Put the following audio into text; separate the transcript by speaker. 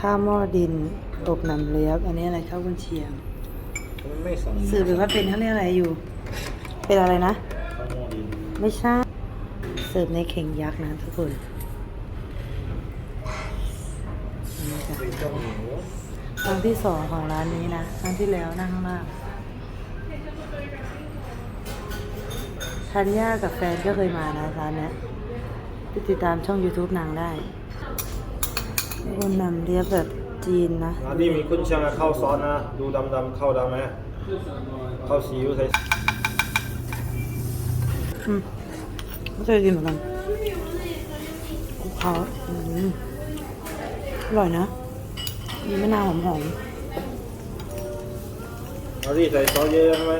Speaker 1: ข้าวหม้อดินอบหนำเลียบอันนี้อะไรข้าวกุนเชียง
Speaker 2: มันไม่สั่ง
Speaker 1: สืบหรือว่าเป็นเขาเรียกอะไรอยู่ เป็นอะไรนะ
Speaker 2: ข้าวหม้อดิน
Speaker 1: ไม่ใช่เสิร์ฟในเข่งยักษ์นะทุกคนอันนี้จ้ะ
Speaker 2: เป็นเจ้าหมู
Speaker 1: ครั้งที่สองของร้านนี้นะ ครั้งที่แล้วนั่งข้างล่างธัญญากับแฟนก็เคยมานะร้านเนี้ยไปติดตามช่อง YouTube นางได้คนนำเรียบแบบจีนนะ
Speaker 2: ร้านนี้มีกุ้นเชียงกับข้าวซอสนะ ดูดำดำๆข้าวดำไหมข้าวซีอิ๊วใส่
Speaker 1: อืมไม่เคยกินเหมือนกันคลุกเขาอืมอร่อยนะ มีมะนาวหอม
Speaker 2: เอาที่ใส่ซอสเยอะๆใช่ไหม